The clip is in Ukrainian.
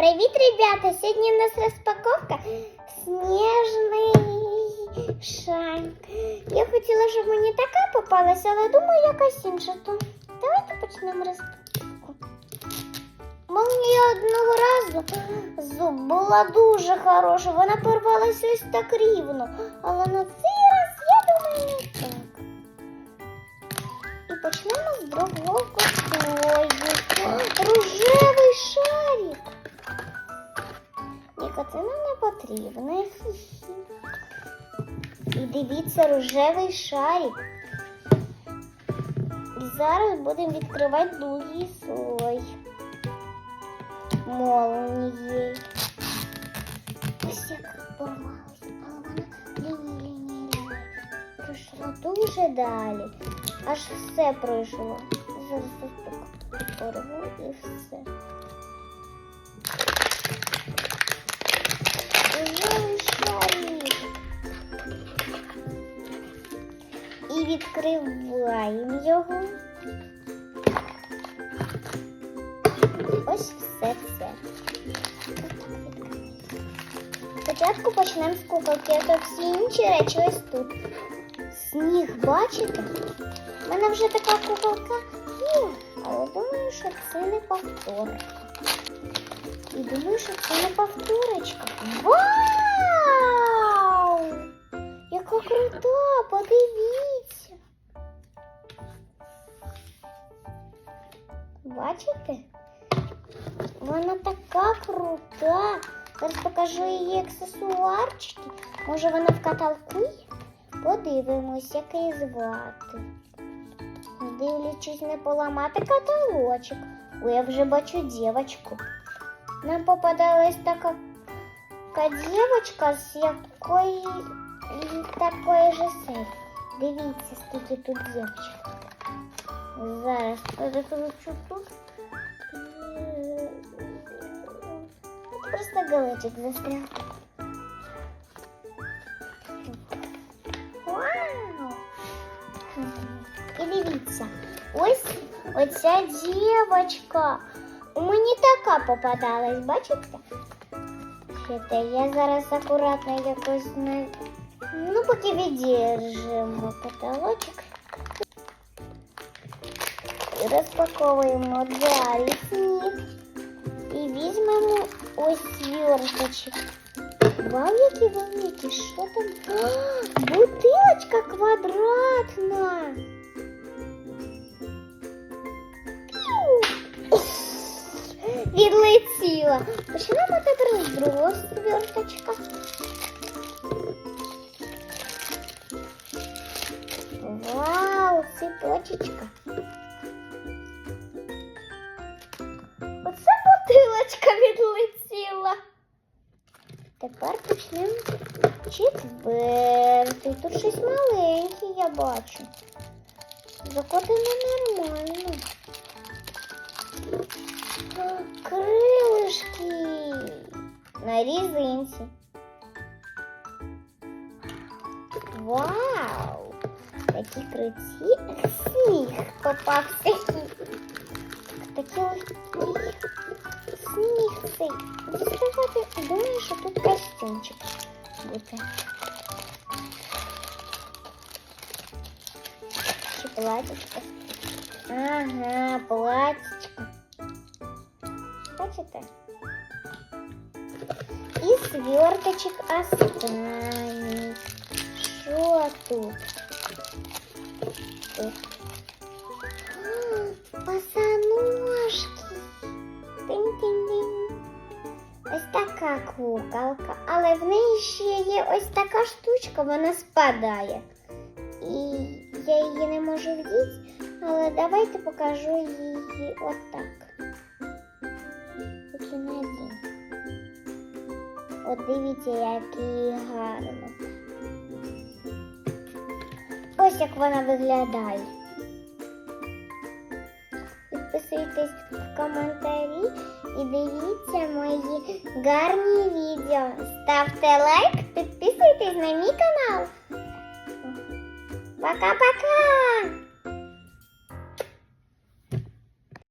Привіт, ребята! Сьогодні у нас розпаковка сніжний шар. Я хотіла, щоб мені така попалася, але думаю, якась інша. То давайте почнемо розпаковку. Мені одного разу зуб була дуже хороша, вона порвалася ось так рівно. Але на цей раз я думаю не так. І почнемо з другого слою. Дивіться, рожевий шарик. І зараз будемо відкривати другий слой. Молнії. Ось як порвалась, але вона лінія, лінія, лінія. Пройшла дуже далі. Аж все пройшло. Зараз так порву і все. Відкриваємо його. Ось все це. Спочатку почнемо з куколки, а то всі інші речі ось тут. Сніг, бачите? У мене вже така куколка є, але думаю, що це не повторка. І думаю, що це не повторочка. Вау! Бачите? Вона така крута. Зараз покажу її аксесуарчики. Може вона в каталку? Подивимось, як її звати. Дивлячись не поламати каталочок. Ой, я вже бачу дівочку. Нам попадалась така, дівчинка з якої такої ж серії. Дивіться, скільки тут дівчинок. Зараз перекручу тут. Просто галочек застрял. Вау! І дивіться, ось оця дівочка. Мені така попадалась, бачите? Чекайте, я зараз акуратно якось не. Ну, поки віддержимо потолочок. І розпаковуємо далі сніг. І візьмемо ось сверточок. Вау, які великі, що там? А, бутилочка квадратна. Піу. Відлетіла. Почнемо тепер з другого сверточка. Вау, цепочечка. Тепер почнемо четвертий. Тут щось маленьке, я бачу. Закотено нормально. Крилишки на різинці. Вау! Такі. Сніг попався. Такі легкі. Сніг цей. Діставати, думаю, що тут костюмчик буде. Чи платічко? Ага, платічко. Бачите? І сверточок останній. Що тут? Тут. Така куколка, але в неї ще є ось така штучка, вона спадає. І я її не можу вдіти, але давайте покажу її отак. От дивіться, який гарно. Ось як вона виглядає. Підписуйтесь в коментарі і дивіться мої гарні відео. Ставте лайк, підписуйтесь на мій канал. Пока-пока!